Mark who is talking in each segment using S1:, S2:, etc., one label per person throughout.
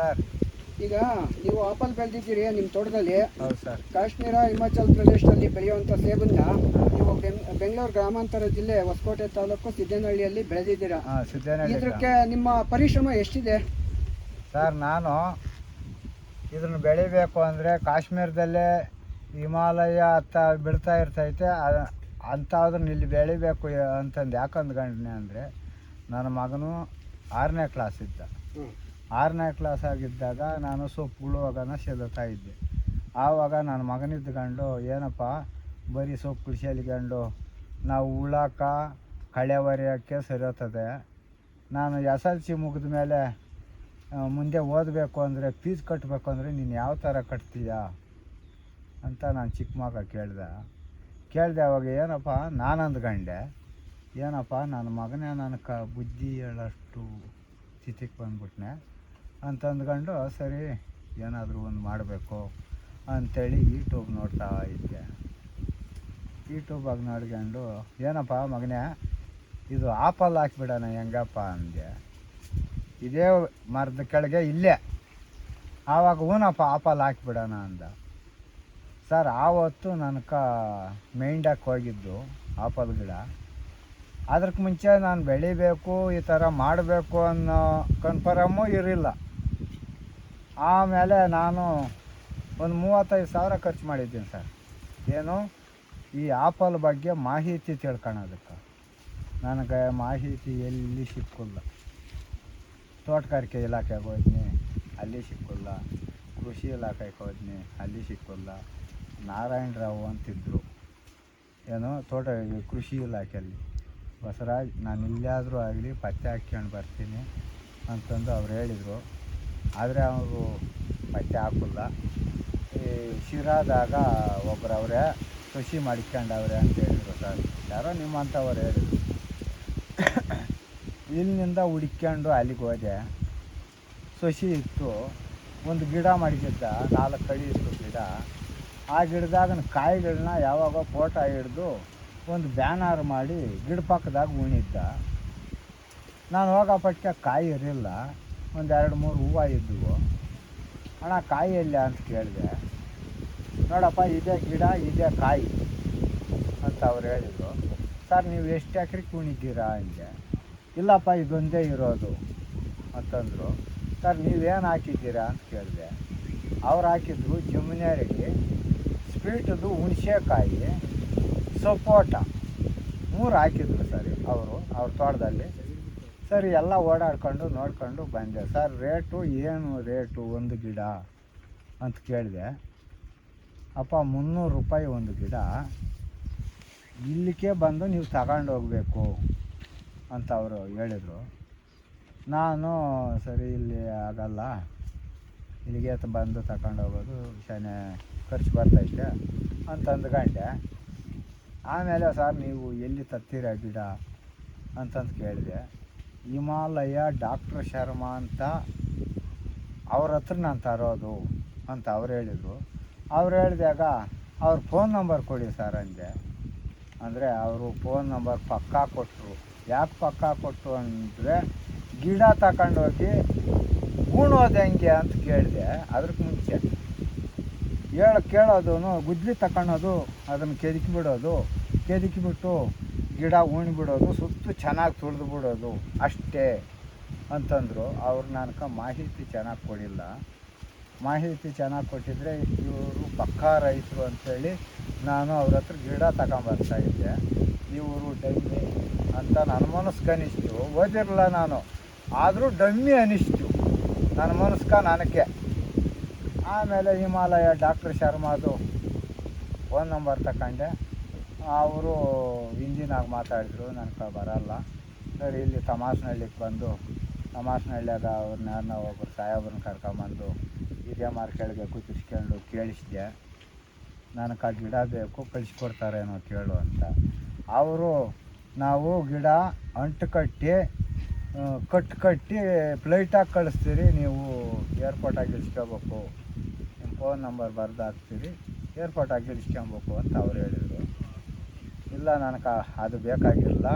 S1: Sir.
S2: ಈಗ ನೀವು apple ಬೆಳೆದಿದ್ದೀರಿ ನಿಮ್ಮ ತೋಟದಲ್ಲಿ.
S1: ಹೌದು ಸರ್.
S2: ಕಾಶ್ಮೀರ ಹಿಮಾಚಲ್ ಪ್ರದೇಶದಲ್ಲಿ ಬೆಳೆಯುವಂಥ ಸೇಬನ್ನ ನೀವು ಬೆಂಗ್- ಬೆಂಗಳೂರು ಗ್ರಾಮಾಂತರ ಜಿಲ್ಲೆ ಹೊಸಕೋಟೆ ತಾಲೂಕು ಸಿದ್ದೇನಹಳ್ಳಿಯಲ್ಲಿ ಬೆಳೆದಿದ್ದೀರಾ?
S1: ಹಾಂ ಸಿದ್ದೇನಹಳ್ಳಿ
S2: ಇದಕ್ಕೆ ನಿಮ್ಮ ಪರಿಶ್ರಮ ಎಷ್ಟಿದೆ?
S1: ಸರ್ ನಾನು ಇದನ್ನು ಬೆಳಿಬೇಕು ಅಂದರೆ ಕಾಶ್ಮೀರದಲ್ಲೇ ಹಿಮಾಲಯ ಹತ್ತ ಬಿಡ್ತಾ ಇರ್ತೈತೆ. ಅಂಥಾದ್ರನ್ನ ಅಂಥದನ್ನ ಇಲ್ಲಿ ಬೆಳಿಬೇಕು ಅಂತಂದು ಯಾಕಂದ್ಕೊಂಡೆ ಅಂದರೆ ನನ್ನ ಮಗನು ಆರನೇ ಕ್ಲಾಸ್ ಇದ್ದ. ಆರನೇ ಕ್ಲಾಸ್ ಆಗಿದ್ದಾಗ ನಾನು ಸೊಪ್ಪುಗಳು ಅದನ್ನು ಸೆದುತ್ತಾ ಇದ್ದೆ. ಆವಾಗ ನನ್ನ ಮಗನಿದ್ಕೊಂಡು ಏನಪ್ಪ, ಬರೀ ಸೊಪ್ಪು ಸೆಲ್ಕೊಂಡು ನಾವು ಉಳಾಕ ಕಳೆ ಹೊರೆಯೋಕ್ಕೆ ಸರಿಯೋತದೆ ನಾನು ಎಸ್ ಎಲ್ ಸಿ ಮುಗಿದ ಮೇಲೆ ಮುಂದೆ ಓದಬೇಕು ಅಂದರೆ, ಫೀಸ್ ಕಟ್ಟಬೇಕು ಅಂದರೆ ನೀನು ಯಾವ ಥರ ಕಟ್ತೀಯಾ? ಅಂತ ನಾನು ಚಿಕ್ಕ ಮಗ ಕೇಳಿದೆ. ಕೇಳಿದೆ ಅವಾಗ, ಏನಪ್ಪ ನಾನು ಅಂದ್ಕೊಂಡೆ ಏನಪ್ಪ, ನನ್ನ ಮಗನೇ ನನ್ನ ಕ, ಬುದ್ಧಿ ಹೇಳೋಷ್ಟು ಸ್ಥಿತಿಗೆ ಬಂದ್ಬಿಟ್ನೆ. ಅಂತ ಅಂದ್ಕೊಂಡು ಸರಿ, ಏನಾದರೂ ಒಂದು ಮಾಡಬೇಕು ಅಂಥೇಳಿ ಯೂಟ್ಯೂಬ್ ನೋಡ್ತಾ ಇದ್ದೆ. ಯೂಟ್ಯೂಬಾಗ ನೋಡ್ಕೊಂಡು, ಏನಪ್ಪ ಮಗನೇ, ಇದು ಆಪಲ್ ಹಾಕಿಬಿಡೋಣ, ಹೆಂಗಪ್ಪ? ಅಂದೆ. ಇದೇ ಮರದ ಕೆಳಗೆ ಇಲ್ಲೇ. ಆವಾಗ, ಹೂನಪ್ಪ, ಆಪಲ್ ಹಾಕ್ಬಿಡೋಣ ಅಂದ. ಸರ್, ಆವತ್ತು ನನಗೆ ಮೈಂಡಕ್ಕೆ ಹೋಗಿದ್ದು, ಆಪಲ್ ಗಿಡ. ಅದಕ್ಕೆ ಮುಂಚೆ ನಾನು ಬೆಳಿಬೇಕು, ಈ ಥರ ಮಾಡಬೇಕು ಅನ್ನೋ ಕನ್ಫರ್ಮು ಇರಲಿಲ್ಲ. ಆಮೇಲೆ ನಾನು ಒಂದು ಮೂವತ್ತೈದು ಸಾವಿರ ಖರ್ಚು ಮಾಡಿದ್ದೀನಿ ಸರ್. ಏನು? ಈ ಆಪಲ್ ಬಗ್ಗೆ ಮಾಹಿತಿ ತಿಳ್ಕೊಳೋದಕ್ಕೆ ನನಗೆ ಮಾಹಿತಿ ಎಲ್ಲಿ ಸಿಕ್ಕಿಲ್ಲ. ತೋಟಗಾರಿಕೆ ಇಲಾಖೆಗೆ ಹೋದ್ನಿ, ಅಲ್ಲಿ ಸಿಕ್ಕಿಲ್ಲ. ಕೃಷಿ ಇಲಾಖೆಗೆ ಹೋದ್ನಿ, ಅಲ್ಲಿ ಸಿಕ್ಕಿಲ್ಲ. ನಾರಾಯಣರಾವ್ ಅಂತಿದ್ದರು ಏನು? ತೋಟ ಕೃಷಿ ಇಲಾಖೆಯಲ್ಲಿ. ಬಸರಾಜ್ ನಾನು ಇಲ್ಲಾದರೂ ಆಗಲಿ ಪತ್ತೆ ಹಾಕ್ಕೊಂಡು ಬರ್ತೀನಿ ಅಂತಂದು ಅವ್ರು ಹೇಳಿದರು. ಆದರೆ ಅವರು ಪಟ್ಟೆ ಹಾಕಿಲ್ಲ. ಈ ಶಿರಾದಾಗ ಒಬ್ಬರವರೇ ಕೃಷಿ ಮಾಡಿಕೊಂಡವ್ರೆ ಅಂತ ಹೇಳಿದರು ಸರ್. ಯಾರೋ ನಿಮ್ಮಂಥವ್ರು ಹೇಳಿದ್ರು ಇಲ್ಲಿಂದ ಹುಡ್ಕೊಂಡು ಅಲ್ಲಿಗೆ ಹೋದೆ. ಸಸಿ ಇತ್ತು. ಒಂದು ಗಿಡ ಮಾಡಿದ್ದ ನಾಲ್ಕು ಕಡಿ ಇತ್ತು ಗಿಡ. ಆ ಗಿಡದಾಗ ಕಾಯಿಗಳನ್ನ ಯಾವಾಗ ಫೋಟೋ ಹಿಡ್ದು ಒಂದು ಬ್ಯಾನರ್ ಮಾಡಿ ಗಿಡ ಪಕ್ಕದಾಗ ಉಣಿದ್ದ ನಾನು ಹೋಗೋಪಟ್ಟಿಗೆ ಕಾಯಿ ಇರಲಿಲ್ಲ ಒಂದು ಎರಡು ಮೂರು ಹೂವು ಇದ್ದವು ಅಣ್ಣ ಕಾಯಿ ಎಲ್ಲ ಅಂತ ಕೇಳಿದೆ. ನೋಡಪ್ಪ, ಇದೇ ಗಿಡ, ಇದೇ ಕಾಯಿ ಅಂತ ಅವ್ರು ಹೇಳಿದರು. ಸರ್, ನೀವು ಎಷ್ಟು ಎಕರೆ ಕುಣಿದ್ದೀರಾ? ಅಂದೆ. ಇಲ್ಲಪ್ಪ, ಇದೊಂದೇ ಇರೋದು. ಅಂತಂದರು. ಸರ್, ನೀವೇನು ಹಾಕಿದ್ದೀರಾ? ಅಂತ ಕೇಳಿದೆ. ಅವ್ರು ಹಾಕಿದ್ರು ಜಮುನೇರಿಗೆ ಸ್ವೀಟದು ಹುಣಸೆಕಾಯಿ, ಸಪೋಟ ಮೂರು ಹಾಕಿದ್ರು ಸರ್ ಅವರು, ಅವ್ರ ತೋಟದಲ್ಲಿ. ಸರಿ, ಎಲ್ಲ ಓಡಾಡ್ಕೊಂಡು ನೋಡ್ಕೊಂಡು ಬಂದೆ. ಸರ್, ರೇಟು ಏನು ರೇಟು? ಒಂದು ಗಿಡ? ಅಂತ ಕೇಳಿದೆ. ಅಪ್ಪ, ಮುನ್ನೂರು ರೂಪಾಯಿ ಒಂದು ಗಿಡ. ಇಲ್ಲಿಗೆ ಬಂದು ನೀವು ತಗೊಂಡು ಹೋಗಬೇಕು, ಅಂತ ಅವರು ಹೇಳಿದರು. ನಾನು ಸರಿ, ಇಲ್ಲಿ ಆಗಲ್ಲ. ಇಲ್ಲಿಗೆ ಬಂದು ತಗೊಂಡು ಹೋಗೋದು ಶನೇ ಖರ್ಚು ಬರ್ತೈತೆ ಅಂತ ಅಂದ್ಕೊಂಡೆ. ಆಮೇಲೆ, ಸರ್, ನೀವು ಎಲ್ಲಿ ತತ್ತೀರ ಗಿಡ? ಅಂತಂದು ಕೇಳಿದೆ. ಹಿಮಾಲಯ ಡಾಕ್ಟ್ರ್ ಶರ್ಮಾ ಅಂತ ಅವ್ರ ಹತ್ರ ನಾನು ತರೋದು ಅಂತ ಅವ್ರು ಹೇಳಿದರು. ಅವ್ರು ಹೇಳಿದಾಗ ಅವ್ರ ಫೋನ್ ನಂಬರ್ ಕೊಡಿ ಸರ್ ಅಂದೆ. ಅಂದರೆ ಅವರು ಫೋನ್ ನಂಬರ್ ಪಕ್ಕಾ ಕೊಟ್ಟರು ಯಾಕೆ ಪಕ್ಕಾ ಕೊಟ್ಟರು ಅಂದರೆ ಗಿಡ ತಗೊಂಡೋಗಿ ಉಣೋದು ಹೆಂಗೆ ಅಂತ ಕೇಳಿದೆ. ಅದಕ್ಕೆ ಮುಂಚೆ ಹೇಳ ಕೇಳೋದು ಗುದ್ದಲಿ ತಗೊಳೋದು ಅದನ್ನು ಕೆದಕಿ ಬಿಡೋದು ಕೆದಕಿ ಬಿಟ್ಟು ಗಿಡ ಉಣ್ಬಿಡೋದು ಸುತ್ತು ಚೆನ್ನಾಗಿ ತುಳಿದು ಬಿಡೋದು ಅಷ್ಟೇ ಅಂತಂದರು. ಅವ್ರು ನನಗೆ ಮಾಹಿತಿ ಚೆನ್ನಾಗಿ ಕೊಡಿಲ್ಲ. ಮಾಹಿತಿ ಚೆನ್ನಾಗಿ ಕೊಟ್ಟಿದ್ರೆ ಇವರು ಪಕ್ಕಾ ರೈತರು ಅಂಥೇಳಿ ನಾನು ಅವ್ರ ಹತ್ರ ಗಿಡ ತಗೊಂಬರ್ತಾ ಇದ್ದೆ. ಇವರು ಡಮ್ಮಿ ಅಂತ ನನ್ನ ಮನಸ್ಕ ಅನಿಸ್ತು. ಓದಿರಲ್ಲ ನಾನು. ಆದರೂ ಡಮ್ಮಿ ಅನಿಸ್ತು. ನನ್ನ ಮನಸ್ಕ ನನಗೆ. ಆಮೇಲೆ ಹಿಮಾಲಯ ಡಾಕ್ಟರ್ ಶರ್ಮಾದು ಫೋನ್ ನಂಬರ್ ತಗೊಂಡೆ ಅವರು ಹಿಂದಿನಾಗ ಮಾತಾಡಿದ್ರು ನನಗೆ ಬರಲ್ಲ. ಸರಿ, ಇಲ್ಲಿ ತಮಾಸ್ನಹಳ್ಳಿಗೆ ಬಂದು ತಮಾಸ್ನಹಳ್ಳಿಯಾಗ ಅವ್ರನ್ನ ಯಾರನ್ನ ಒಬ್ಬರು ಸಾಹೇಬ್ರನ್ನ ಕರ್ಕೊಂಬಂದು, ಇದೇ ಮಾರ್ ಕೆಳಗೆ ಕೂತಿಸ್ಕೊಂಡು ಕೇಳಿಸಿದೆ. ನನಗೆ ಆ ಗಿಡ ಬೇಕು ಕಳಿಸ್ಕೊಡ್ತಾರೇನೋ ಕೇಳು ಅಂತ. ಅವರು, ನಾವು ಗಿಡ ಅಂಟು ಕಟ್ಟಿ ಕಟ್ಟು ಕಟ್ ಕಟ್ಟಿ ಫ್ಲೈಟಾಗಿ ಕಳಿಸ್ತೀರಿ, ನೀವು ಏರ್ಪೋರ್ಟಾಗಿ ಇಳಿಸ್ಕೋಬೇಕು. ನಿಮ್ಮ ಫೋನ್ ನಂಬರ್ ಬರೆದು ಹಾಕ್ತೀರಿ ಏರ್ಪೋರ್ಟಾಗಿ ಇಳಿಸ್ಕೊಬೇಕು ಅಂತ ಅವ್ರು ಹೇಳಿದರು. ಇಲ್ಲ ನನಗೆ ಅದು ಬೇಕಾಗಿಲ್ಲ.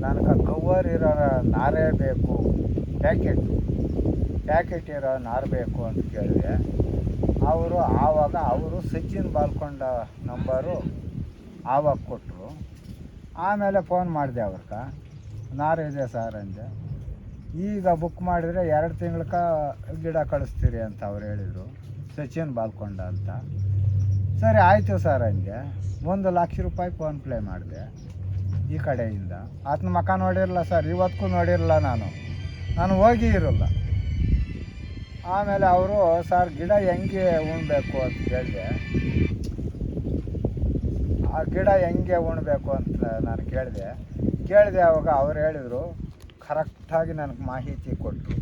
S1: ನನಗೆ ಕವರ್ ಇರೋ ನಾರೇ ಬೇಕು ಪ್ಯಾಕೆಟ್ ಪ್ಯಾಕೆಟ್ ಇರೋ ನಾರು ಬೇಕು ಅಂತ ಕೇಳಿದೆ. ಅವರು ಆವಾಗ, ಅವರು ಸಚಿನ್ ಬಾಲ್ಕೊಂಡ ನಂಬರು ಆವಾಗ ಕೊಟ್ಟರು ಆಮೇಲೆ ಫೋನ್ ಮಾಡಿದೆ ಅವ್ರಿಗೆ ನಾರು ಇದೆ ಸರ್ ಅಂದೆ. ಈಗ ಬುಕ್ ಮಾಡಿದರೆ ಎರಡು ತಿಂಗ್ಳಿಗೆ ಗಿಡ ಕಳಿಸ್ತೀರಿ ಅಂತ ಅವ್ರು ಹೇಳಿದರು. ಸಚಿನ್ ಬಾಲ್ಕೊಂಡ ಅಂತ. ಸರಿ, ಆಯಿತು ಸರ್ ಹಂಗೆ. ಒಂದು ಲಕ್ಷ ರೂಪಾಯಿ ಫೋನ್ ಪ್ಲೇ ಮಾಡಿದೆ ಈ ಕಡೆಯಿಂದ. ಆತನ ಮಕ ನೋಡಿರಲ್ಲ ಸರ್ ಇವತ್ತಿಗೂ ನೋಡಿರಲ್ಲ ನಾನು. ನಾನು ಹೋಗಿ ಇರಲ್ಲ. ಆಮೇಲೆ ಅವರು, ಸರ್, ಗಿಡ ಹೆಂಗೆ ಉಣ್ಬೇಕು ಅಂತ ಕೇಳಿದೆ. ಆ ಗಿಡ ಹೆಂಗೆ ಉಣ್ಬೇಕು ಅಂತ ನಾನು ಕೇಳಿದೆ. ಕೇಳಿದೆ, ಅವಾಗ ಅವ್ರು ಹೇಳಿದರು ಕರೆಕ್ಟಾಗಿ ನನಗೆ ಮಾಹಿತಿ ಕೊಟ್ಟರು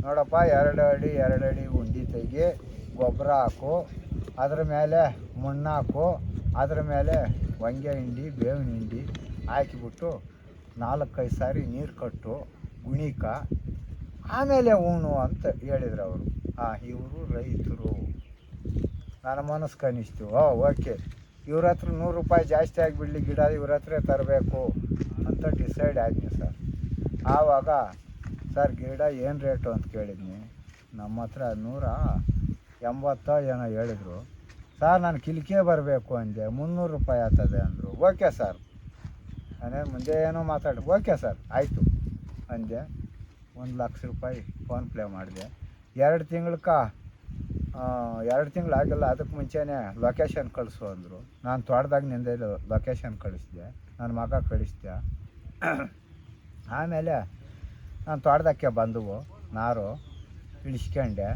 S1: ನೋಡಪ್ಪ, ಎರಡು ಅಡಿ ಎರಡು ಅಡಿ ಉಂಡಿ ತೆಗಿ, ಗೊಬ್ಬರ ಹಾಕು. ಅದ್ರ ಮೇಲೆ ಮಣ್ಣು ಹಾಕು ಅದ್ರ ಮೇಲೆ ಹೊಂಗೆ ಹಿಂಡಿ, ಬೇವಿನ ಹಿಂಡಿ ಹಾಕಿಬಿಟ್ಟು ನಾಲ್ಕೈದು ಸಾರಿ ನೀರು ಕಟ್ಟು, ಗುಣಿಕ, ಆಮೇಲೆ ಉಣ್ಣು ಅಂತ ಹೇಳಿದ್ರು ಅವರು. ಆ, ಇವರು ರೈತರು. ನನ್ನ ಮನಸ್ಸು ಕನಿಸ್ತು ಓ, ಓಕೆ. ಇವ್ರ ಹತ್ರ ನೂರು ರೂಪಾಯಿ ಜಾಸ್ತಿ ಆಗಿಬಿಡಲಿ ಗಿಡ, ಇವ್ರ ಹತ್ರ ತರಬೇಕು ಅಂತ ಡಿಸೈಡ್ ಆದ್ನಿ ಸರ್. ಆವಾಗ, ಸರ್, ಗಿಡ ಏನು ರೇಟು? ಅಂತ ಕೇಳಿದ್ನಿ. ನಮ್ಮ ಹತ್ರ ನೂರ ಎಂಬತ್ತೋ ಏನೋ ಹೇಳಿದರು. ಸರ್, ನಾನು ಕಿಲಿಕೆ ಬರಬೇಕು ಅಂದೆ. ಮುನ್ನೂರು ರೂಪಾಯಿ ಆಗ್ತದೆ ಅಂದರು. Okay sir. ನಾನೇನು ಮುಂದೆ ಏನೋ ಮಾತಾಡಿ ಓಕೆ ಸರ್, ಆಯಿತು. ಅಂದೆ. ಒಂದು ಲಕ್ಷ ರೂಪಾಯಿ ಫೋನ್ ಪ್ಲೇ ಮಾಡಿದೆ. ಎರಡು ತಿಂಗಳಕ್ಕ ಎರಡು ತಿಂಗಳು ಆಗಿಲ್ಲ. ಅದಕ್ಕೆ ಮುಂಚೆನೇ ಲೊಕೇಶನ್ ಕಳಿಸು ಅಂದರು. ನಾನು ತೋಟದಾಗ ನಿಂದೆ ಲೊಕೇಶನ್ ಕಳಿಸಿದೆ. ನನ್ನ ಮಗ ಕಳಿಸಿದೆ. ಆಮೇಲೆ ನಾನು ತೋಟದಕ್ಕೆ ಬಂದವು. ನಾರು ಇಳಿಸ್ಕೊಂಡೆ.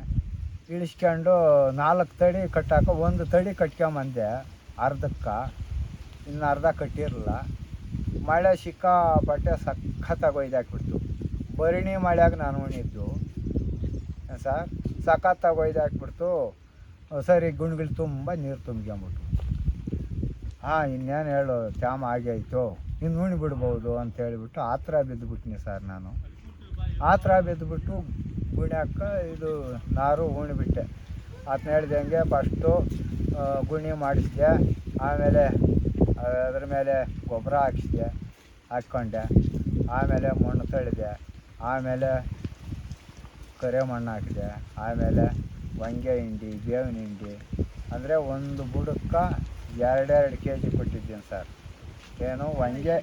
S1: ಇಳಿಸ್ಕೊಂಡು ನಾಲ್ಕು ತಡಿ ಕಟ್ಟಾಕ, ಒಂದು ತಡಿ ಕಟ್ಕೊಂಬಂದೆ ಅರ್ಧಕ್ಕೆ. ಇನ್ನು ಅರ್ಧ ಕಟ್ಟಿರಲಿಲ್ಲ. ಮಳೆ ಸಿಕ್ಕಾಪಟ್ಟೆ ಸಖತ್ತಾಗಿ ಒಯ್ದಾಕ್ಬಿಡ್ತು. ಬರಿಣಿ ಮಳೆಯಾಗ ನಾನು ಉಣಿದ್ದು. ಸರ್? ಸಖತ್ತಾಗಿ ಒಯ್ದಾಕ್ಬಿಡ್ತು. ಸರಿ ಗುಣ್ಗಳು ತುಂಬ ನೀರು ತುಂಬ್ಕೊಂಬಿಟ್ಟು ಹಾಂ, ಇನ್ನೇನು ಹೇಳು, ತ್ಯಾಮ ಆಗೈತು ಇನ್ನು ಉಣಿಬಿಡ್ಬೋದು ಅಂತ ಹೇಳಿಬಿಟ್ಟು ಆ ಥರ ಬಿದ್ದುಬಿಟ್ನಿ ಸರ್ ನಾನು. ಆ ಥರ ಬಿದ್ದುಬಿಟ್ಟು ಗುಣ್ಯಾಕ ಇದು ನಾರು ಉಣಿಬಿಟ್ಟೆ ಆತನ ಹೇಳ್ದಂಗೆ ಫಸ್ಟು ಗುಣಿ ಮಾಡಿಸಿದೆ. ಆಮೇಲೆ ಅದ್ರ ಮೇಲೆ ಗೊಬ್ಬರ ಹಾಕಿಸಿದೆ ಹಾಕ್ಕೊಂಡೆ. ಆಮೇಲೆ ಮಣ್ಣು ತಳಿದೆ. ಆಮೇಲೆ ಕರೆ ಮಣ್ಣು ಹಾಕಿದೆ. ಆಮೇಲೆ ಹೊಂಗೆ ಹಿಂಡಿ ಬೇವಿನ ಹಿಂಡಿ. ಅಂದರೆ ಒಂದು ಬುಡಕ್ಕೆ ಎರಡೆರಡು ಕೆ ಜಿ ಕೊಟ್ಟಿದ್ದೀನಿ ಸರ್. ಏನು ಹೊಂಗೆ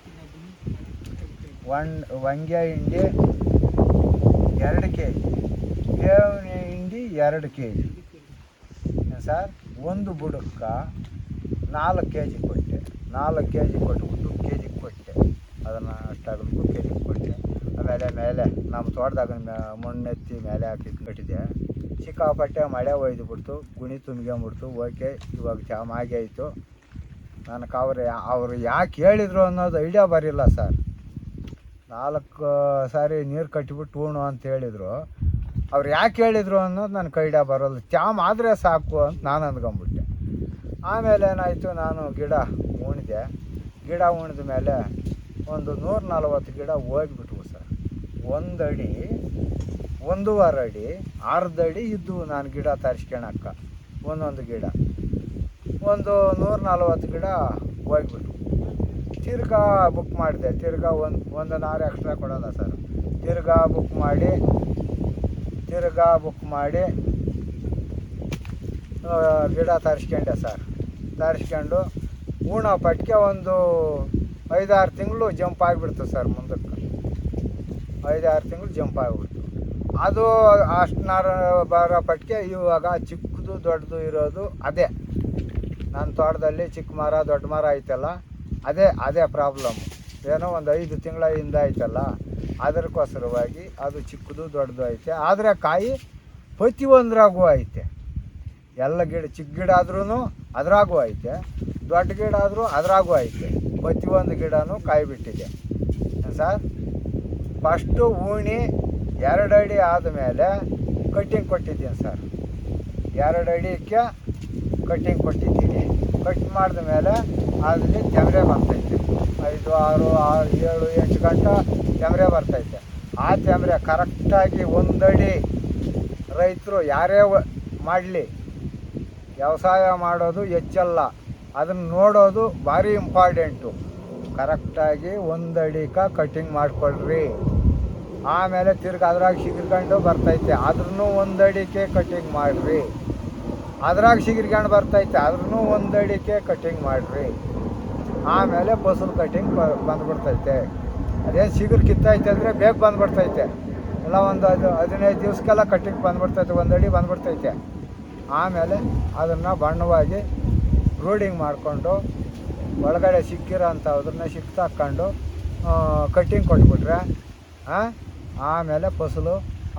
S1: ಒನ್ ಹೊಂಗೆ ಹಿಂಡಿ ಎರಡು ಕೆ ಜಿ. ಬೇವಿನ ಹಿಂಡಿ ಎರಡು ಕೆ ಜಿ. ಸರ್? ಒಂದು ಬುಡಕ್ಕೆ ನಾಲ್ಕು ಕೆ ಜಿ ಕೊಟ್ಟೆ. ನಾಲ್ಕು ಕೆ ಜಿ ಕೊಟ್ಬಿಟ್ಟು ಕೆ ಜಿ ಕೊಟ್ಟೆ. ಅದನ್ನು ಅಷ್ಟಾಗಬೇಕು ಕೆ ಜಿ ಕೊಟ್ಟೆ. ಆಮೇಲೆ ಮೇಲೆ ನಮ್ಮ ತೋಟದಾಗ ಮಣ್ಣೆತ್ತಿ ಮೇಲೆ ಹಾಕಿ ಕಟ್ಟಿದೆ. ಸಿಕ್ಕಾಪಟ್ಟೆ ಮಳೆ ಒಯ್ದು ಬಿಡ್ತು ಗುಣಿ ತುಂಬ್ಕೊಂಬಿಡ್ತು. ಓಕೆ, ಇವಾಗ ಜಾಮ್ ಆಗೇ ಆಯಿತು. ನನಗೆ ಅವ್ರು ಅವರು ಯಾಕೆ ಹೇಳಿದರು ಅನ್ನೋದು ಐಡಿಯಾ ಬರಲಿಲ್ಲ ಸರ್. ನಾಲ್ಕು ಸಾರಿ ನೀರು ಕಟ್ಟಿಬಿಟ್ಟು ಉಣು ಅಂತ ಹೇಳಿದರು. ಅವ್ರು ಯಾಕೆ ಹೇಳಿದರು ಅನ್ನೋದು ನನ್ನ ಕೈಡ ಬರೋಲ್ಲ. ತ್ಯಾಮ್ ಆದರೆ ಸಾಕು ಅಂತ ನಾನು ಅಂದ್ಕೊಂಬಿಟ್ಟೆ. ಆಮೇಲೆ ಏನಾಯಿತು, ನಾನು ಗಿಡ ಉಣಿದೆ ಗಿಡ ಉಣಿದ ಮೇಲೆ ಒಂದು ನೂರ ನಲ್ವತ್ತು ಗಿಡ ಹೋಗ್ಬಿಟ್ವು ಸರ್. ಒಂದು ಅಡಿ ಒಂದೂವರೆ ಅಡಿ ಅರ್ಧ ಅಡಿ ಇದ್ದವು ನಾನು ಗಿಡ ತರಿಸ್ಕೊಳಕ್ಕ ಒಂದೊಂದು ಗಿಡ. ಒಂದು ನೂರ ನಲ್ವತ್ತು ಗಿಡ ಹೋಗ್ಬಿಟ್ವು. ತಿರ್ಗಾ ಬುಕ್ ಮಾಡಿದೆ. ತಿರ್ಗಾ ಒಂದು ಒಂದು ನಾರು ಎಕ್ಸ್ಟ್ರಾ ಕೊಡೋಲ್ಲ ಸರ್ ತಿರ್ಗಾ ಬುಕ್ ಮಾಡಿ, ತಿರ್ಗಾ ಬುಕ್ ಮಾಡಿ ಗಿಡ ತರಿಸ್ಕೊಂಡೆ ಸರ್ ತರಿಸ್ಕೊಂಡು ಹೂಣ ಪಟ್ಕೆ ಒಂದು ಐದಾರು ತಿಂಗಳು ಜಂಪ್ ಆಗಿಬಿಡ್ತು ಸರ್ ಮುಂದಕ್ಕೆ. ಐದಾರು ತಿಂಗಳು ಜಂಪ್ ಆಗಿಬಿಡ್ತು. ಅದು ಅಷ್ಟು ನಾರು ಬರೋ ಪಟ್ಟಿಗೆ ಇವಾಗ ಚಿಕ್ಕದು ದೊಡ್ಡದು ಇರೋದು ಅದೇ. ನನ್ನ ತೋಟದಲ್ಲಿ ಚಿಕ್ಕ ಮರ, ದೊಡ್ಡ ಮರ ಐತಲ್ಲ ಅದೇ ಅದೇ ಪ್ರಾಬ್ಲಮ್ ಏನೋ ಒಂದು ಐದು ತಿಂಗಳ ಹಿಂದೆ ಆಯ್ತಲ್ಲ ಅದಕ್ಕೋಸ್ಕರವಾಗಿ ಅದು ಚಿಕ್ಕದು ದೊಡ್ಡದು ಐತೆ. ಆದರೆ ಕಾಯಿ ಪ್ರತಿಯೊಂದ್ರಾಗೂ ಐತೆ. ಎಲ್ಲ ಗಿಡ, ಚಿಕ್ಕ ಗಿಡ ಆದ್ರೂ ಅದರಾಗೂ ಐತೆ. ದೊಡ್ಡ ಗಿಡ ಆದರೂ ಅದ್ರಾಗೂ ಐತೆ. ಪ್ರತಿಯೊಂದು ಗಿಡನೂ ಕಾಯಿ ಬಿಟ್ಟಿದೆ. ಸರ್? ಫಸ್ಟು ಉಣಿ ಎರಡು ಅಡಿ ಆದಮೇಲೆ ಕಟ್ಟಿಂಗ್ ಕೊಟ್ಟಿದ್ದೀನಿ ಸರ್. ಎರಡು ಅಡಿಗೆ ಕಟ್ಟಿಂಗ್ ಕೊಟ್ಟಿದ್ದೀನಿ. ಕಟ್ ಮಾಡಿದ ಮೇಲೆ ಅಲ್ಲಿ ಕೆಮ್ರೆ ಬರ್ತೈತೆ. ಐದು, ಆರು ಆರು, ಏಳು, ಎಂಟು ಗಂಟೆ ಕೆಮ್ರೆ ಬರ್ತೈತೆ. ಆ ತೆಮರೆ ಕರೆಕ್ಟಾಗಿ ಒಂದಡಿ ರೈತರು ಯಾರೇ ಮಾಡಲಿ, ವ್ಯವಸಾಯ ಮಾಡೋದು ಹೆಚ್ಚಲ್ಲ. ಅದನ್ನು ನೋಡೋದು ಭಾರಿ ಇಂಪಾರ್ಟೆಂಟು. ಕರೆಕ್ಟಾಗಿ ಒಂದಡಿಕ ಕಟ್ಟಿಂಗ್ ಮಾಡಿಕೊಳ್ರಿ. ಆಮೇಲೆ ತಿರ್ಗಿ ಅದ್ರಾಗ ಸಿಗಿರ್ಕೊಂಡು ಬರ್ತೈತೆ. ಅದ್ರೂ ಒಂದಡಿಕೆ ಕಟಿಂಗ್ ಮಾಡಿರಿ. ಅದ್ರಾಗ ಸಿಗಿರ್ಕೊಂಡು ಬರ್ತೈತೆ. ಅದ್ರೂ ಒಂದಡಿಕೆ ಕಟಿಂಗ್ ಮಾಡಿರಿ. ಆಮೇಲೆ ಫಸಲು ಕಟ್ಟಿಂಗ್ ಬಂದ್ಬಿಡ್ತೈತೆ. ಅದೇನು ಸಿಗುರು ಕಿತ್ತೈತೆ ಅಂದರೆ ಬೇಗ ಬಂದ್ಬಿಡ್ತೈತೆ. ಎಲ್ಲ ಒಂದು ಅದು ಹದಿನೈದು ದಿವ್ಸಕ್ಕೆಲ್ಲ ಕಟ್ಟಿಂಗ್ ಬಂದ್ಬಿಡ್ತೈತೆ, ಒಂದಡಿ ಬಂದ್ಬಿಡ್ತೈತೆ. ಆಮೇಲೆ ಅದನ್ನು ಬಣ್ಣವಾಗಿ ರೂಡಿಂಗ್ ಮಾಡಿಕೊಂಡು ಒಳಗಡೆ ಸಿಕ್ಕಿರೋ ಅಂಥವ್ರನ್ನ ಸಿಕ್ತಾಕೊಂಡು ಕಟ್ಟಿಂಗ್ ಕೊಟ್ಬಿಟ್ರೆ ಆಮೇಲೆ ಫಸಲು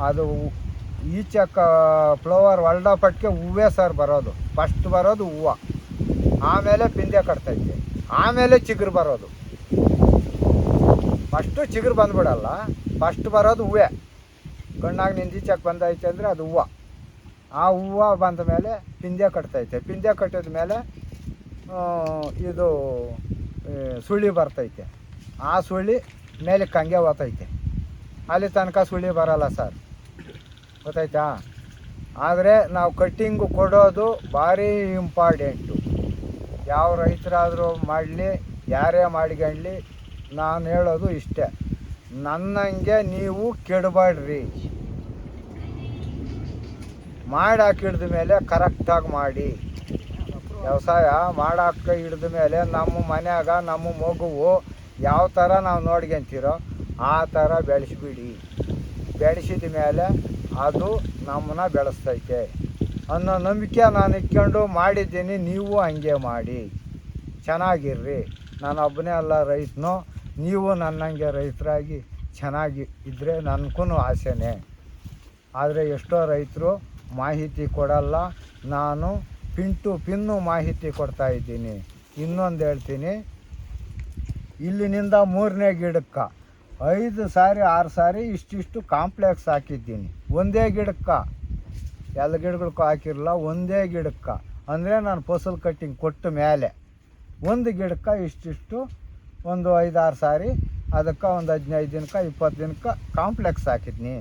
S1: ಅದು ಈಚೆ ಕ, ಫ್ಲವರ್ ಪಟ್ಟಿಗೆ ಹೂವೇ ಸರ್ ಬರೋದು. ಫಸ್ಟ್ ಬರೋದು ಹೂವು. ಆಮೇಲೆ ಪಿಂದೆ ಕಟ್ತೈತೆ. ಆಮೇಲೆ ಚಿಗುರು ಬರೋದು. ಫಸ್ಟು ಚಿಗುರು ಬಂದ್ಬಿಡಲ್ಲ, ಫಸ್ಟ್ ಬರೋದು ಹೂವೆ. ಕಣ್ಣಾಗ ನಿಂದೀಚಕ್ಕೆ ಬಂದೈತೆ ಅಂದರೆ ಅದು ಹೂವು. ಆ ಹೂವು ಬಂದ ಮೇಲೆ ಪಿಂದ್ಯ ಕಟ್ತೈತೆ. ಪಿಂದೆ ಕಟ್ಟಿದ ಮೇಲೆ ಇದು ಸುಳ್ಳಿ ಸುಳಿ ಬರ್ತೈತೆ. ಆ ಸುಳಿ ಮೇಲೆ ಕಂಗೆ ಹೋತೈತೆ ಅಲ್ಲಿ ತನಕ ಸುಳಿ ಬರಲ್ಲ ಸರ್. ಗೊತ್ತಾಯ್ತಾ? ಆದರೆ ನಾವು ಕಟ್ಟಿಂಗು ಕೊಡೋದು ಭಾರಿ ಇಂಪಾರ್ಟೆಂಟು ಯಾವ ರೈತರಾದರೂ ಮಾಡಲಿ, ಯಾರೇ ಮಾಡ್ಕೊಳ್ಳಿ ನಾನು ಹೇಳೋದು ಇಷ್ಟೇ. ನನ್ನಂಗೆ ನೀವು ಕೆಡಬೇಡ್ರಿ ಮಾಡಾಕಿ ಹಿಡ್ದ ಮೇಲೆ ಕರೆಕ್ಟಾಗಿ ಮಾಡಿ. ವ್ಯವಸಾಯ ಮಾಡಾಕ ಹಿಡಿದ ಮೇಲೆ ನಮ್ಮ ಮನ್ಯಾಗ, ನಮ್ಮ ಮಗುವು ಯಾವ ಥರ ನಾವು ನೋಡ್ಕೊಂತೀರೋ ಆ ಥರ ಬೆಳೆಸ್ಬಿಡಿ. ಬೆಳೆಸಿದ ಮೇಲೆ ಅದು ನಮ್ಮನ್ನ ಬೆಳೆಸ್ತೈತೆ. ಅನ್ನೋ ನಂಬಿಕೆ ನಾನು ಇಟ್ಕೊಂಡು ಮಾಡಿದ್ದೀನಿ, ನೀವು ಹಂಗೆ ಮಾಡಿ. ಚೆನ್ನಾಗಿರ್ರಿ. ನಾನು ಒಬ್ಬನೇ ಅಲ್ಲ ರೈತನು. ನೀವು ನನ್ನಂಗೆ ರೈತರಾಗಿ ಚೆನ್ನಾಗಿ ಇದ್ದರೆ ನನಗೂ ಆಸೆನೇ. ಆದರೆ ಎಷ್ಟೋ ರೈತರು ಮಾಹಿತಿ ಕೊಡಲ್ಲ. ನಾನು ಪಿನ್ ಟು ಪಿನ್ನು ಮಾಹಿತಿ ಕೊಡ್ತಾ ಇದ್ದೀನಿ. ಇನ್ನೊಂದು ಹೇಳ್ತೀನಿ. ಇಲ್ಲಿನಿಂದ ಮೂರನೇ ಗಿಡಕ್ಕೆ. ಐದು ಸಾರಿ, ಆರು ಸಾರಿ ಇಷ್ಟಿಷ್ಟು ಕಾಂಪ್ಲೆಕ್ಸ್ ಹಾಕಿದ್ದೀನಿ. ಒಂದೇ ಗಿಡಕ್ಕೆ. ಎಲ್ಲ ಗಿಡಗಳ್ಗೂ ಹಾಕಿರಲ್ಲ, ಒಂದೇ ಗಿಡಕ್ಕೆ. ಅಂದರೆ ನಾನು ಫಸಲ್ ಕಟ್ಟಿಂಗ್ ಕೊಟ್ಟ ಮೇಲೆ ಒಂದು ಗಿಡಕ್ಕೆ ಇಷ್ಟಿಷ್ಟು ಒಂದು ಐದಾರು ಸಾರಿ, ಅದಕ್ಕೆ ಒಂದು ಹದಿನೈದು ದಿನಕ್ಕೆ, ಇಪ್ಪತ್ತು ದಿನಕ್ಕೆ ಕಾಂಪ್ಲೆಕ್ಸ್ ಹಾಕಿದ್ನಿ.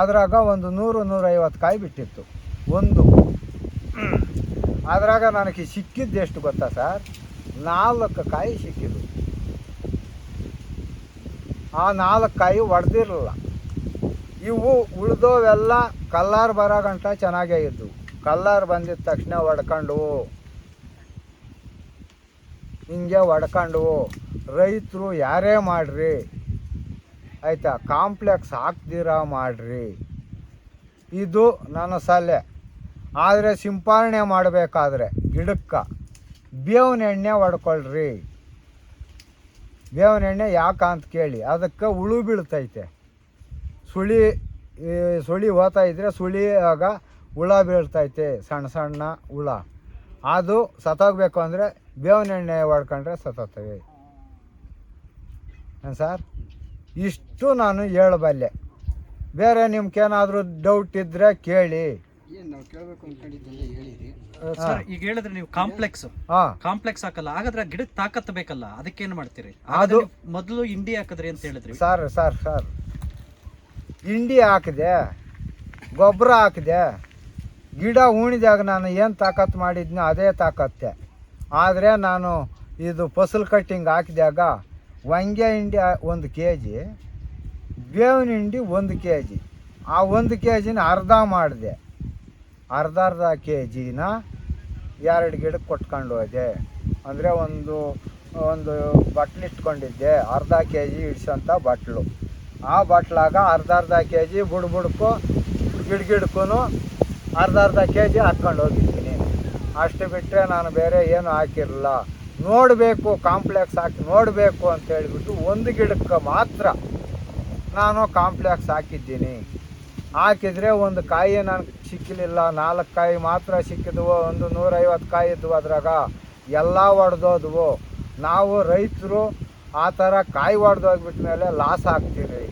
S1: ಅದ್ರಾಗ ಒಂದು ನೂರು, ನೂರೈವತ್ತು ಕಾಯಿ ಬಿಟ್ಟಿತ್ತು. ಒಂದು. ಅದ್ರಾಗ ನನಗೆ ಸಿಕ್ಕಿದ್ದು ಎಷ್ಟು ಗೊತ್ತಾ ಸರ್? ನಾಲ್ಕು ಕಾಯಿ ಸಿಕ್ಕಿದ್ದು. ಆ ನಾಲ್ಕು ಕಾಯಿ ಒಡೆದಿರಲಿಲ್ಲ. ಇವು ಉಳ್ದೋವೆಲ್ಲ ಕಲ್ಲರ್ ಬರೋ ಗಂಟ ಚೆನ್ನಾಗೇ ಇದ್ದವು ಕಲ್ಲರ್ ಬಂದಿದ ತಕ್ಷಣ ಒಡ್ಕೊಂಡು, ಹಿಂಗೆ ಹೊಡ್ಕೊಂಡು ರೈತರು ಯಾರೇ ಮಾಡ್ರಿ, ಆಯಿತಾ, ಕಾಂಪ್ಲೆಕ್ಸ್ ಹಾಕ್ತೀರಾ ಮಾಡ್ರಿ. ಇದು ನನ್ನ ಸಲಹೆ ಆದರೆ ಸಿಂಪರಣೆ ಮಾಡಬೇಕಾದ್ರೆ ಗಿಡಕ್ಕೆ ಬೇವಿನ ಎಣ್ಣೆ ಹೊಡ್ಕೊಳ್ರಿ ಬೇವಿನ ಎಣ್ಣೆ ಯಾಕೆ ಅಂತ ಕೇಳಿ, ಅದಕ್ಕೆ ಹುಳು ಬೀಳ್ತೈತೆ. ಸುಳಿ ಸುಳಿ ಹೋತಾ ಇದ್ರೆ ಸುಳಿ ಆಗ ಹುಳ ಬೀಳ್ತೈತೆ ಸಣ್ಣ ಸಣ್ಣ ಹುಳ. ಅದು ಸತ್ತೋಗ್ಬೇಕು ಅಂದರೆ ಬೇವಿನ ಎಣ್ಣೆ ಹೊಡ್ಕೊಂಡ್ರೆ ಸತ್ತೋಗ್ತವೆ. ಏನು ಸರ್? ಇಷ್ಟು ನಾನು ಹೇಳಬಲ್ಲೆ. ಬೇರೆ ನಿಮ್ಗೇನಾದರೂ ಡೌಟ್ ಇದ್ದರೆ ಕೇಳಿ.
S3: ಸರ್ ಈಗ ಹೇಳಿದ್ರೆ ನೀವು ಕಾಂಪ್ಲೆಕ್ಸ್
S1: ಹಾಂ.
S3: ಕಾಂಪ್ಲೆಕ್ಸ್ ಹಾಕಲ್ಲ. ಹಾಗಾದ್ರೆ ಗಿಡಕ್ಕೆ ತಾಕತ್ ಬೇಕಲ್ಲ. ಅದಕ್ಕೇನು ಮಾಡ್ತೀರಿ? ಮೊದಲು ಇಂಡಿ ಹಾಕಿದ್ರಿ ಅಂತ ಹೇಳಿದ್ರಿ?
S1: Sir sir sir. ಹಿಂಡಿ ಹಾಕಿದೆ, ಗೊಬ್ಬರ ಹಾಕಿದೆ, ಗಿಡ ಉಣಿದಾಗ ನಾನು ಏನು ತಾಕತ್ತು ಮಾಡಿದ್ನೋ ಅದೇ ತಾಕತ್ತೆ. ಆದರೆ ನಾನು ಇದು ಫಸಲು ಕಟ್ಟಿಂಗ್ ಹಾಕಿದಾಗ ವಂಗೆ ಹಿಂಡಿ ಒಂದು ಕೆ ಜಿ ಬೇವಿನ ಹಿಂಡಿ ಒಂದು ಕೆ ಜಿ ಆ ಒಂದು ಕೆ ಜಿನ ಅರ್ಧ ಮಾಡಿದೆ. ಅರ್ಧ ಅರ್ಧ ಕೆ ಜಿನ ಎರಡು ಗಿಡಕ್ಕೆ ಕೊಟ್ಕೊಂಡು ಹೋದೆ. ಅಂದರೆ ಒಂದು ಒಂದು ಬಟ್ಲು ಇಟ್ಕೊಂಡಿದ್ದೆ. ಅರ್ಧ ಕೆ ಜಿ ಇಡ್ಸೋಂಥ ಬಟ್ಲು. ಆ ಬಾಟ್ಲಾಗ ಅರ್ಧ ಅರ್ಧ ಕೆ ಜಿ ಬುಡ್ ಬುಡ್ಕು ಗಿಡ ಗಿಡಕ್ಕೂ ಅರ್ಧ ಅರ್ಧ ಕೆ ಜಿ ಹಾಕ್ಕೊಂಡು ಹೋಗಿದ್ದೀನಿ ಅಷ್ಟು ಬಿಟ್ಟರೆ ನಾನು ಬೇರೆ ಏನು ಹಾಕಿರಲ್ಲ ನೋಡಬೇಕು, ಕಾಂಪ್ಲೆಕ್ಸ್ ಹಾಕಿ ನೋಡಬೇಕು ಅಂತ ಹೇಳಿಬಿಟ್ಟು ಒಂದು ಗಿಡಕ್ಕೆ ಮಾತ್ರ ನಾನು ಕಾಂಪ್ಲೆಕ್ಸ್ ಹಾಕಿದ್ದೀನಿ. ಹಾಕಿದರೆ ಒಂದು ಕಾಯಿ ನನಗೆ ಸಿಕ್ಕಲಿಲ್ಲ ನಾಲ್ಕು ಕಾಯಿ ಮಾತ್ರ ಸಿಕ್ಕಿದ್ವು. ಒಂದು ನೂರೈವತ್ತು ಕಾಯಿ ಇದ್ವು ಅದ್ರಾಗ. ಎಲ್ಲ ಒಡೆದೋದ್ವು. ನಾವು ರೈತರು ಆ ಥರ ಕಾಯಿ ಮೇಲೆ ಲಾಸ್ ಆಗ್ತೀರಿ.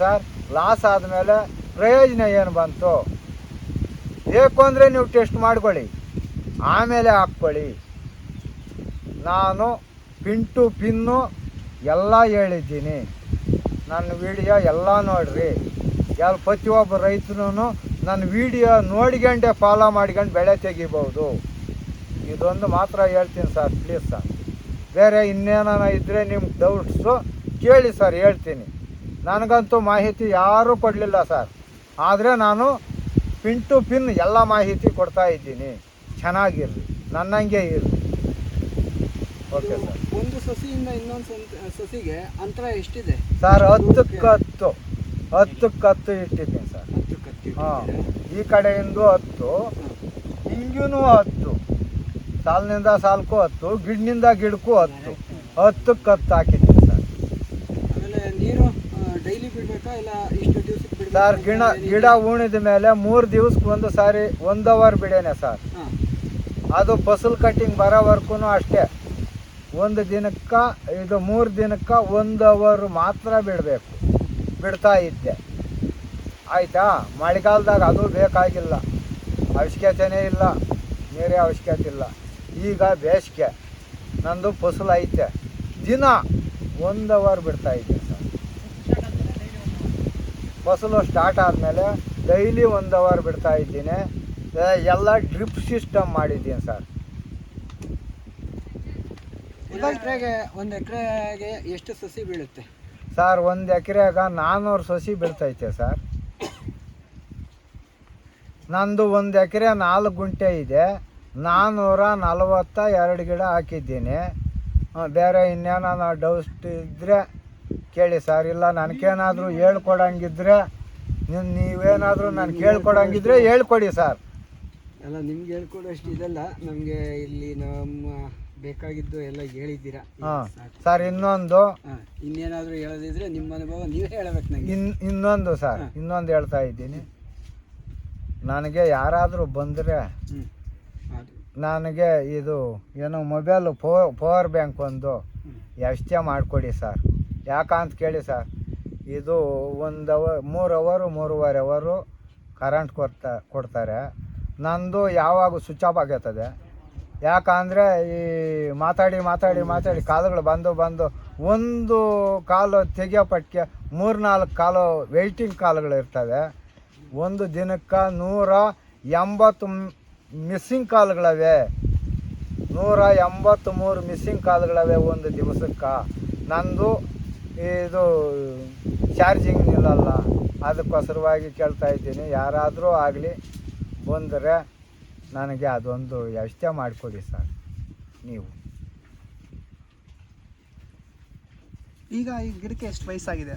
S1: ಸರ್ ಲಾಸ್ ಆದಮೇಲೆ ಪ್ರಯೋಜನ ಏನು ಬಂತು? ಬೇಕು ಅಂದರೆ ನೀವು ಟೆಸ್ಟ್ ಮಾಡ್ಕೊಳ್ಳಿ. ಆಮೇಲೆ ಹಾಕ್ಕೊಳ್ಳಿ. ನಾನು ಪಿನ್ ಟು ಪಿನ್ನು ಎಲ್ಲ ಹೇಳಿದ್ದೀನಿ. ನನ್ನ ವಿಡಿಯೋ ಎಲ್ಲ ನೋಡಿರಿ. ಎಲ್ಲ ಪ್ರತಿಯೊಬ್ಬ ರೈತನೂ ನನ್ನ ವಿಡಿಯೋ ನೋಡ್ಕೊಂಡೆ ಫಾಲೋ ಮಾಡ್ಕೊಂಡು ಬೆಳೆ ತೆಗಿಬೋದು. ಇದೊಂದು ಮಾತ್ರ ಹೇಳ್ತೀನಿ ಸರ್ ಪ್ಲೀಸ್ ಸರ್ ಬೇರೆ ಇನ್ನೇನಾನ ಇದ್ದರೆ ನಿಮ್ಗೆ ಡೌಟ್ಸು ಕೇಳಿ ಸರ್ ಹೇಳ್ತೀನಿ. ನನಗಂತೂ ಮಾಹಿತಿ ಯಾರೂ ಕೊಡಲಿಲ್ಲ ಸರ್ ಆದರೆ ನಾನು ಪಿನ್ ಟು ಪಿನ್ ಎಲ್ಲ ಮಾಹಿತಿ ಕೊಡ್ತಾ ಇದ್ದೀನಿ. ಚೆನ್ನಾಗಿರಲಿ. ನನ್ನಂಗೆ ಇರಲಿ. ಓಕೆ ಸರ್
S2: ಒಂದು ಸಸಿಯಿಂದ ಇನ್ನೊಂದು ಸಸಿಗೆ ಅಂತರ ಎಷ್ಟಿದೆ?
S1: ಸರ್ ಹತ್ತಕ್ಕೆ ಹತ್ತು ಹತ್ತಕ್ಕೆ ಹತ್ತು ಇಟ್ಟಿದ್ದೀನಿ ಸರ್ ಹಾಂ. ಈ ಕಡೆಯಿಂದ ಹತ್ತು. ಹಿಂಗೂ ಹತ್ತು. ಸಾಲಿನಿಂದ ಸಾಲ್ಕು ಹತ್ತು ಗಿಡ್ನಿಂದ ಗಿಡಕ್ಕೂ ಹತ್ತು. ಹತ್ತಕ್ಕೆ ಹತ್ತು ಹಾಕಿದ್ದೀನಿ ಸರ್.
S2: ಆಮೇಲೆ ನೀರು ಡೈಲಿ ಬಿಡ್ಬೇಕಾ ಇಲ್ಲ ಇಷ್ಟು ದಿವಸಕ್ಕೆ
S1: ಸರ್ ಗಿಡ ಗಿಡ ಉಣಿದ ಮೇಲೆ ಮೂರು ದಿವ್ಸಕ್ಕೆ ಒಂದು ಸಾರಿ ಒಂದು ಅವರ್ ಬಿಡೇನೆ ಸರ್. ಅದು ಫಸಲ್ ಕಟ್ಟಿಂಗ್ ಬರೋವರೆಗೂ ಅಷ್ಟೇ. ಒಂದು ದಿನಕ್ಕೆ ಇದು ಮೂರು ದಿನಕ್ಕೆ ಒಂದು ಅವರ್ ಮಾತ್ರ ಬಿಡಬೇಕು. ಬಿಡ್ತಾ ಇದ್ದೆ. ಆಯಿತಾ? ಮಳೆಗಾಲದಾಗ ಅದು ಬೇಕಾಗಿಲ್ಲ. ಅವಶ್ಯಕತೆನೇ ಇಲ್ಲ. ನೀರೇ ಅವಶ್ಯಕತೆ ಇಲ್ಲ. ಈಗ ಬೇಸಿಗೆ. ನಂದು ಫಸಲು ಐತೆ. ದಿನ ಒಂದು ಅವರ್ ಬಿಡ್ತಾ ಇದ್ದೆ ಸರ್. ಫಸಲು ಸ್ಟಾರ್ಟ್ ಆದಮೇಲೆ ಡೈಲಿ ಒಂದು ಅವರ್ ಬಿಡ್ತಾ ಇದ್ದೀನಿ. ಎಲ್ಲ ಡ್ರಿಪ್ ಸಿಸ್ಟಮ್ ಮಾಡಿದ್ದೀನಿ ಸರ್.
S2: ಒಂದು ಎಕರೆಗೆ ಒಂದು ಎಕರೆಗೆ ಎಷ್ಟು ಸಸಿ ಬೀಳುತ್ತೆ?
S1: ಸರ್ ಒಂದು ಎಕರೆಗ ನಾನ್ನೂರು ಸಸಿ ಬೀಳ್ತೈತೆ ಸರ್. ನಂದು ಒಂದು ಎಕರೆ ನಾಲ್ಕು ಗುಂಟೆ ಇದೆ. ನಾನ್ನೂರ ನಲವತ್ತ ಎರಡು ಗಿಡ ಹಾಕಿದ್ದೀನಿ. ಬೇರೆ ಇನ್ನೇನ ಡೌಸ್ಟ್ ಇದ್ದರೆ ಕೇಳಿ ಸರ್ ಇಲ್ಲ ನನಗೇನಾದರೂ ಹೇಳ್ಕೊಡಂಗಿದ್ರೆ ನೀವು ನೀವೇನಾದರೂ ನಾನು ಕೇಳ್ಕೊಡಂಗಿದ್ರೆ ಹೇಳ್ಕೊಡಿ ಸರ್
S2: ಎಲ್ಲ ನಿಮ್ಗೆ ಹೇಳ್ಕೊಡೋಷ್ಟು ಇದಲ್ಲ. ನಮಗೆ ಇಲ್ಲಿ ನಮ್ಮ ಬೇಕಾಗಿದ್ದು ಎಲ್ಲ ಹೇಳಿದ್ದೀರಾ.
S1: ಹಾಂ ಸರ್ ಇನ್ನೊಂದು.
S2: ಇನ್ನೇನಾದರೂ ಹೇಳೋದಿದ್ರೆ ನಿಮ್ಮ ಅನುಭವ ನೀವೇ ಹೇಳಬೇಕು ನನಗೆ
S1: ಇನ್ ಇನ್ನೊಂದು ಸರ್ ಇನ್ನೊಂದು ಹೇಳ್ತಾ ಇದ್ದೀನಿ. ನನಗೆ ಯಾರಾದರೂ ಬಂದರೆ ನನಗೆ ಇದು ಏನು ಮೊಬೈಲು ಪವರ್ ಬ್ಯಾಂಕ್ ಒಂದು ಎಷ್ಟೇ ಮಾಡಿಕೊಡಿ ಸರ್. ಯಾಕಂತ ಕೇಳಿ ಸರ್, ಇದು ಒಂದು ಅವರ್, ಮೂರು ಅವರು, ಮೂರುವರೆ ಅವರು ಕರೆಂಟ್ ಕೊಡ್ತಾ, ಕೊಡ್ತಾರೆ. ನಂದು ಯಾವಾಗ ಸ್ವಿಚ್ ಆಫ್ ಆಗಿರ್ತದೆ ಯಾಕಂದರೆ ಈ ಮಾತಾಡಿ ಮಾತಾಡಿ ಮಾತಾಡಿ ಕಾಲುಗಳು ಬಂದು ಬಂದು ಒಂದು ಕಾಲು ತೆಗಿಯೋ ಪಟ್ಟಿಗೆ ಮೂರು ನಾಲ್ಕು ಕಾಲು ವೆಯ್ಟಿಂಗ್ ಕಾಲುಗಳು ಇರ್ತವೆ. ಒಂದು ದಿನಕ್ಕೆ ನೂರ ಎಂಬತ್ತು ಮಿಸ್ಸಿಂಗ್ ಕಾಲ್ಗಳವೆ ನೂರ ಎಂಬತ್ತು ಮೂರು ಮಿಸ್ಸಿಂಗ್ ಕಾಲ್ಗಳವೆ ಒಂದು ದಿವಸಕ್ಕೆ. ನಂದು ಇದು ಚಾರ್ಜಿಂಗ್ ನಿಲ್ಲಲ್ಲ. ಅದಕ್ಕೋಸ್ಕರವಾಗಿ ಕೇಳ್ತಾ ಇದ್ದೀನಿ. ಯಾರಾದರೂ ಆಗಲಿ ಬಂದರೆ ನನಗೆ ಅದೊಂದು ವ್ಯವಸ್ಥೆ ಮಾಡಿಕೊಡಿ ಸರ್ ನೀವು.
S2: ಈಗ ಈ ಗಿಡಕ್ಕೆ ಎಷ್ಟು ವಯಸ್ಸಾಗಿದೆ?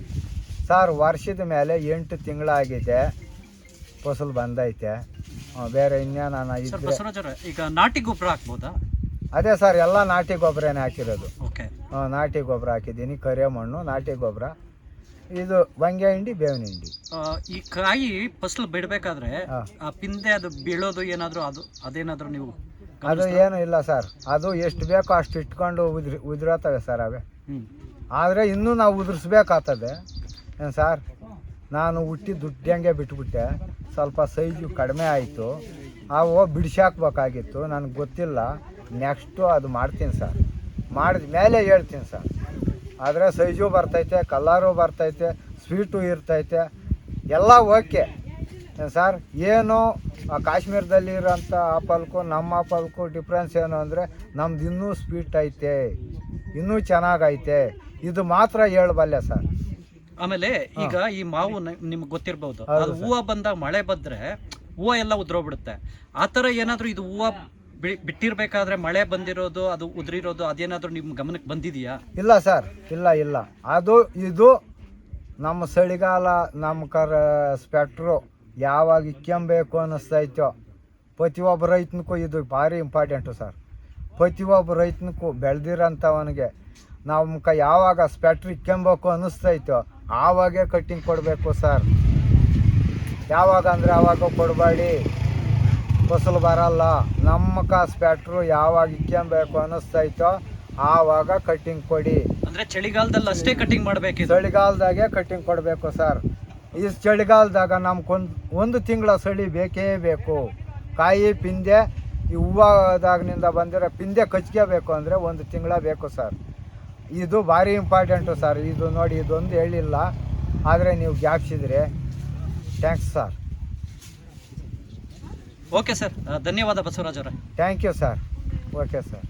S1: ಸರ್ ವರ್ಷದ ಮೇಲೆ ಎಂಟು ತಿಂಗಳಾಗಿದೆ. ಫಸಲು ಬಂದೈತೆ. ಬೇರೆ ಇನ್ನೇನ
S3: ಸರ್
S1: ಇದ್ರೆ
S3: ಬಸವರಾಜ್ ಈಗ ನಾಟಿ ಗೊಬ್ಬರ ಹಾಕ್ಬೋದಾ?
S1: ಅದೇ ಸರ್ ಎಲ್ಲ ನಾಟಿ ಗೊಬ್ಬರನೇ ಹಾಕಿರೋದು.
S3: ಓಕೆ.
S1: ಆ, ನಾಟಿ ಗೊಬ್ಬರ ಹಾಕಿದ್ದೀನಿ ಕರಿಯ ಮಣ್ಣು ನಾಟಿ ಗೊಬ್ಬರ. ಇದು ಬಂಗೆ ಹಿಂಡಿ ಬೇವಿನ ಹಿಂಡಿ.
S3: ಈ ಕಾಯಿ ಫಸಲು ಬಿಡಬೇಕಾದ್ರೆ
S1: ಹಾ.
S3: ಆ ಪಿಂದೆ ಅದು ಬೀಳೋದು ಏನಾದರೂ ಅದು ಅದೇನಾದರೂ ನೀವು
S1: ಅದು ಏನು ಇಲ್ಲ ಸರ್. ಅದು ಎಷ್ಟು ಬೇಕೋ ಅಷ್ಟು ಇಟ್ಕೊಂಡು ಉದ್ರಿ ಉದುರತ್ತವೆ ಸರ್ ಅವೇ.
S3: ಹ್ಞೂ
S1: ಆದರೆ ಇನ್ನೂ ನಾವು ಉದುರಿಸ್ಬೇಕಾಗ್ತದೆ ಏನು ಸರ್? ನಾನು ಹುಟ್ಟಿ ದುಡ್ಡಂಗೆ ಬಿಟ್ಬಿಟ್ಟೆ. ಸ್ವಲ್ಪ ಸೈಜು ಕಡಿಮೆ ಆಯಿತು. ಅವು ಬಿಡಿಸಾಕ್ಬೇಕಾಗಿತ್ತು. ನನಗೆ ಗೊತ್ತಿಲ್ಲ. ನೆಕ್ಸ್ಟು ಅದು ಮಾಡ್ತೀನಿ ಸರ್ ಮಾಡಿದ ಮೇಲೆ ಹೇಳ್ತೀನಿ ಸರ್ ಆದರೆ ಸೈಜು ಬರ್ತೈತೆ ಕಲ್ಲರು ಬರ್ತೈತೆ ಸ್ವೀಟು ಇರ್ತೈತೆ, ಎಲ್ಲ ಓಕೆ ಸರ್ ಏನು ಆ ಕಾಶ್ಮೀರದಲ್ಲಿ ಇರೋಂಥ ಆಪಲ್ಕು ನಮ್ಮ ಆಪಲ್ಕು ಡಿಫ್ರೆನ್ಸ್ ಏನು ಅಂದರೆ ನಮ್ದು ಇನ್ನೂ ಸ್ವೀಟ್ ಐತೆ. ಇನ್ನೂ ಚೆನ್ನಾಗೈತೆ. ಇದು ಮಾತ್ರ ಹೇಳಬಲ್ಲೆ ಸರ್
S3: ಆಮೇಲೆ ಈಗ ಈ ಮಾವು ನಿಮ್ಗೆ ಗೊತ್ತಿರ್ಬೋದು. ಅದು ಹೂವು ಬಂದಾಗ ಮಳೆ ಬಂದ್ರೆ ಹೂವು ಎಲ್ಲ ಉದ್ರೋಗ್ಬಿಡುತ್ತೆ ಆ ಥರ ಏನಾದರೂ ಇದು ಹೂವು ಬಿಟ್ಟಿರ್ಬೇಕಾದ್ರೆ ಮಳೆ ಬಂದಿರೋದು ಅದು ಉದುರಿರೋದು ಅದೇನಾದರೂ ನಿಮ್ಮ ಗಮನಕ್ಕೆ ಬಂದಿದೆಯಾ?
S1: ಇಲ್ಲ ಸರ್ ಇಲ್ಲ ಇಲ್ಲ. ಅದು ಇದು ನಮ್ಮ ಚಳಿಗಾಲ ನಮ್ಮ ಕರ ಸ್ಪೆಕ್ಟ್ರು ಯಾವಾಗ ಇಕ್ಕೊಂಬೇಕು ಅನ್ನಿಸ್ತೈತೋ ಪ್ರತಿಯೊಬ್ಬ ರೈತನಿಗೂ ಇದು ಭಾರಿ ಇಂಪಾರ್ಟೆಂಟು ಸರ್. ಪ್ರತಿಯೊಬ್ಬ ರೈತನಿಗೂ ಬೆಳೆದಿರೋಂಥವನಿಗೆ ನಮ್ಮ ಯಾವಾಗ ಸ್ಪೆಕ್ಟ್ರ್ ಇಕ್ಕೊಂಬೇಕು ಅನ್ನಿಸ್ತೈತೋ ಆವಾಗೇ ಕಟ್ಟಿಂಗ್ ಕೊಡಬೇಕು ಸರ್. ಯಾವಾಗ ಅಂದರೆ ಆವಾಗ ಕೊಡಬೇಡಿ. ಫಸಲು ಬರಲ್ಲ. ನಮ್ಮ ಕಾಸು ಸ್ಪೆಕ್ಟ್ರು ಯಾವಾಗ ಇಕ್ಕೊಬೇಕು ಅನ್ನಿಸ್ತೈತೋ ಆವಾಗ ಕಟ್ಟಿಂಗ್ ಕೊಡಿ.
S3: ಅಂದರೆ ಚಳಿಗಾಲದಲ್ಲಿ ಅಷ್ಟೇ ಕಟ್ಟಿಂಗ್ ಮಾಡಬೇಕು
S1: ಚಳಿಗಾಲದಾಗೆ ಕಟ್ಟಿಂಗ್ ಕೊಡಬೇಕು ಸರ್. ಈ ಚಳಿಗಾಲದಾಗ ನಮ್ಗೊಂದು ಒಂದು ತಿಂಗಳ ಸಳಿ ಬೇಕೇ ಬೇಕು. ಕಾಯಿ ಪಿಂದೆ ಈ ಹೂವಾದಾಗಿನಿಂದ ಬಂದಿರೋ ಪಿಂದೆ ಕಚ್ಕೋಬೇಕು ಅಂದರೆ ಒಂದು ತಿಂಗಳ ಬೇಕು ಸರ್. ಇದು ಭಾರಿ ಇಂಪಾರ್ಟೆಂಟು ಸರ್ ಇದು ನೋಡಿ ಇದೊಂದು ಹೇಳಿಲ್ಲ. ಆದರೆ ನೀವು ಗ್ಯಾಪ್ಸಿದ್ರೆ ಥ್ಯಾಂಕ್ಸ್ ಸರ್
S3: ಓಕೆ ಸರ್ ಧನ್ಯವಾದ ಬಸವರಾಜ್ ಅವರೇ.
S1: Thank you sir okay sir